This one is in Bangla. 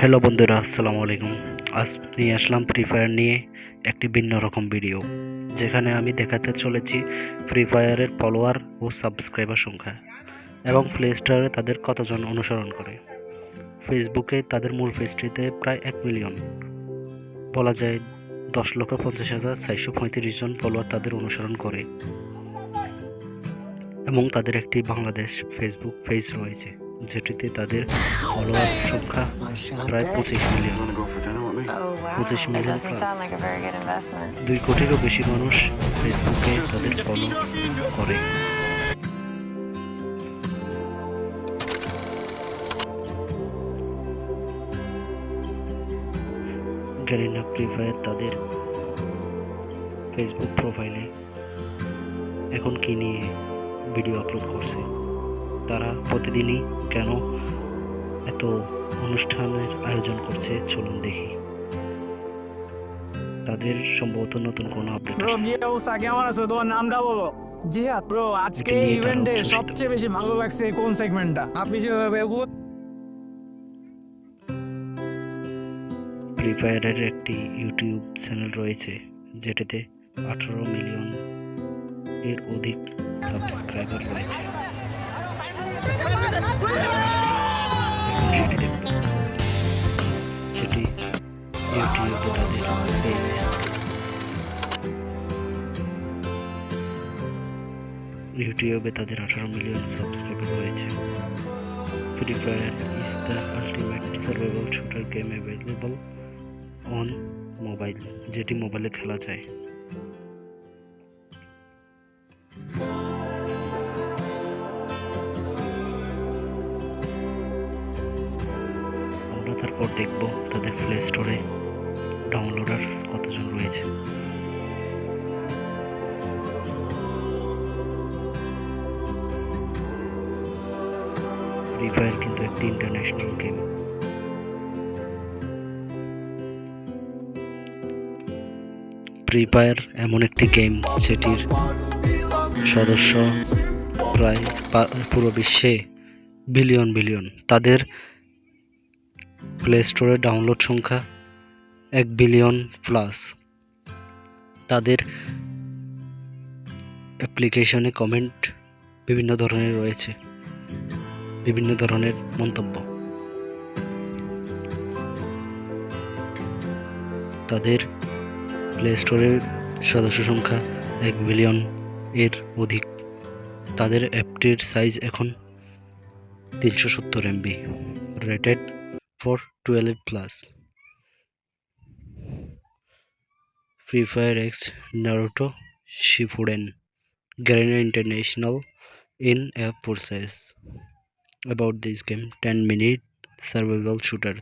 হ্যালো বন্ধুরা, আসসালামু আলাইকুম। আজ নিয়ে আসলাম ফ্রি ফায়ার নিয়ে একটি ভিন্ন রকম ভিডিও যেখানে আমি দেখাতে চলেছি ফ্রি ফায়ারের ফলোয়ার ও সাবস্ক্রাইবার সংখ্যা এবং প্লে স্টোরে তাদের কতজন অনুসরণ করে। ফেসবুকে তাদের মূল পেজটিতে প্রায় এক মিলিয়ন বলা যায় দশ লক্ষ পঞ্চাশ হাজার চারশো পঁয়ত্রিশ জন ফলোয়ার তাদের অনুসরণ করে। এবং তাদের একটি বাংলাদেশ ফেসবুক পেজ রয়েছে। যেটিতে তাদের ফলোয়ার সংখ্যা প্রায় পঁচিশ মিলিয়ন? Oh পঁচিশ মিলিয়ন investment. দুই কোটিরও বেশি মানুষ ফেসবুকে তাদের ফলো করে গ্যারিনা ফ্রি ফায়ার তাদের ফেসবুক প্রোফাইলে এখন কি নিয়ে ভিডিও আপলোড করছে তারা প্রতিদিনই কেন এত অনুষ্ঠানের আয়োজন করছে চলুন দেখি। তাদের সম্ভবত নতুন কোনো আপডেট কেমন আছো তোমার নামটা বলো জিহাদ ব্রো আজকে ইভেন্টে সবচেয়ে বেশি ভালো লাগছে কোন সেগমেন্টটা আপনি যেভাবে ফ্রি ফায়ারের একটি ইউটিউব চ্যানেল রয়েছে যেটাতে আঠারো মিলিয়ন এর অধিক সাবস্ক্রাইবার রয়েছে। ইউটিউবে তাদের পেজ ইউটিউবে তাদের আঠারো মিলিয়ন সাবস্ক্রাইবার রয়েছে। Free Fire is the ultimate survival shooter game available on mobile যেটি মোবাইলে খেলা যায়। আমরা তারপর দেখব তাদের প্লে স্টোরে ডাউনলোডার কতজন রয়েছে? ফ্রি ফায়ার কিন্তু একটি ইন্টারন্যাশনাল গেম ফ্রি ফায়ার এমন একটি গেম যেটির সদস্য প্রায় পুরো বিশ্বে বিলিয়ন বিলিয়ন তাদের প্লে স্টোরে ডাউনলোড সংখ্যা এক বিলিয়ন প্লাস তাদের অ্যাপ্লিকেশনে কমেন্ট বিভিন্ন ধরনের রয়েছে। বিভিন্ন ধরনের মন্তব্য। তাদের প্লে স্টোরের সদস্য সংখ্যা এক বিলিয়ন এর অধিক। তাদের অ্যাপটির সাইজ এখন তিনশো সত্তর MB rated for twelve plus Free Fire x Naruto Shippuden Garena International in a process about this game 10 minute survival shooter.